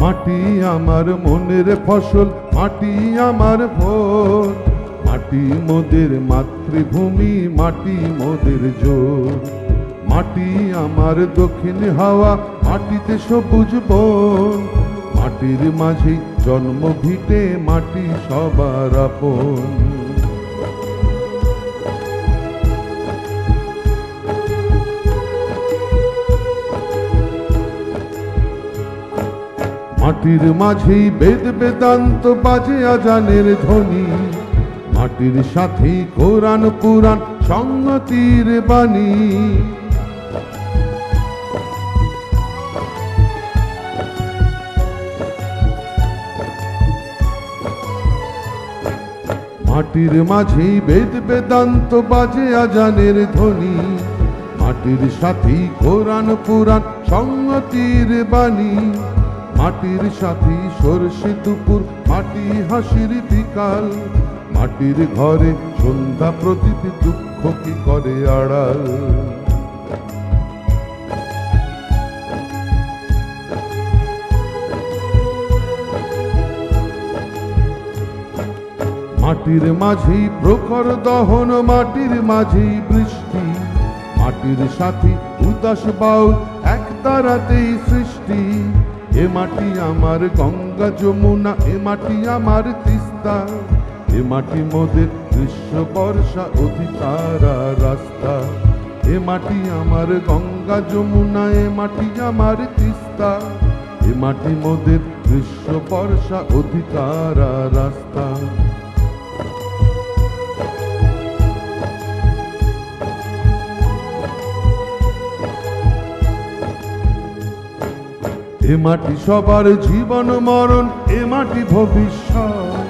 মাটি আমার মনের ফসল, মাটি আমার ভোর। মাটি মোদের মাতৃভূমি, মাটি মোদের জোর। মাটি আমার দক্ষিণ হাওয়া, মাটিতে সবুজ বন। মাটির মাঝে জন্ম ভিটে মাটি সবার আপন। মাটির মাঝেই বেদ বেদান্ত বাজে আজানের ধ্বনি। মাটির সাথেই কোরআন পুরাণ সংগতির বাণী। মাটির মাঝেই বেদ বেদান্ত বাজে আজানের ধ্বনি। মাটির সাথেই কোরআন পুরাণ সংগতির বাণী। মাটির সাথী সরষে দুপুর, মাটি হাসির বিকাল। মাটির ঘরে সন্ধ্যা প্রদীপ, দুঃখ কি করে আড়াল? মাটির মাঝেই প্রখর দহন, মাটির মাঝেই বৃষ্টি। মাটির সাথী উদাস বাউল, এক তারাতেই সৃষ্টি। এ মাটি আমার গঙ্গা যমুনা, এ মাটি আমার তিস্তা, এ মাটি মোদের গ্রীষ্ম বর্ষা অধিকারা রাস্তা। এ মাটি আমার গঙ্গা যমুনা, এ মাটি আমার তিস্তা, এ মাটি মোদের গ্রীষ্ম বর্ষা অধিকারা রাস্তা। এ মাটি সবার জীবন মরণ, এ মাটি ভবিষ্যৎ।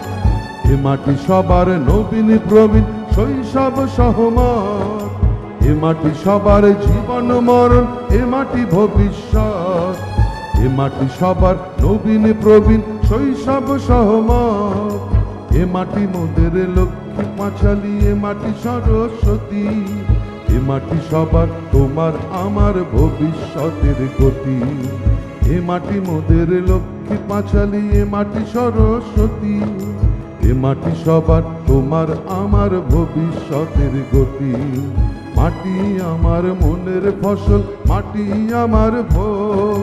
এ মাটি সবার নবীন প্রবীণ, শৈশব সহমত। এ মাটি সবার জীবন মরণ, এ মাটি ভবিষ্যৎ। এ মাটি সবার নবীন প্রবীণ, শৈশব সহমত। এ মাটি মোদের লক্ষ্মী পাঁচালি, এ মাটি সরস্বতী। এ মাটি সবার, তোমার আমার ভবিষ্যতের গতি। এ মাটি মোদের লক্ষ্মী পাঁচালি, এ মাটি সরস্বতী, এ মাটি সবার তোমার আমার ভবিষ্যতের গতি। মাটি আমার মনের ফসল, মাটি আমার ভোর।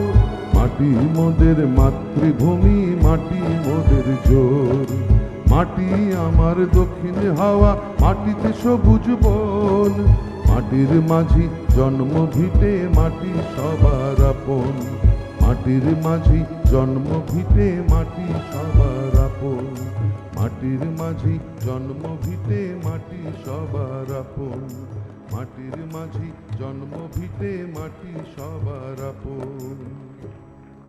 মাটি মোদের মাতৃভূমি, মাটি মোদের জোর। মাটি আমার দক্ষিণ হাওয়া, মাটিতে সবুজ বন। মাটির মাঝি জন্ম ভিটে, মাটি সবার আপন। মাটির মাঝি জন্ম ভিটে মাটি সবার আপন। মাটির মাঝি জন্ম ভিটে মাটি সবার আপন। মাটির মাঝি জন্ম ভিটে মাটি সবার আপন।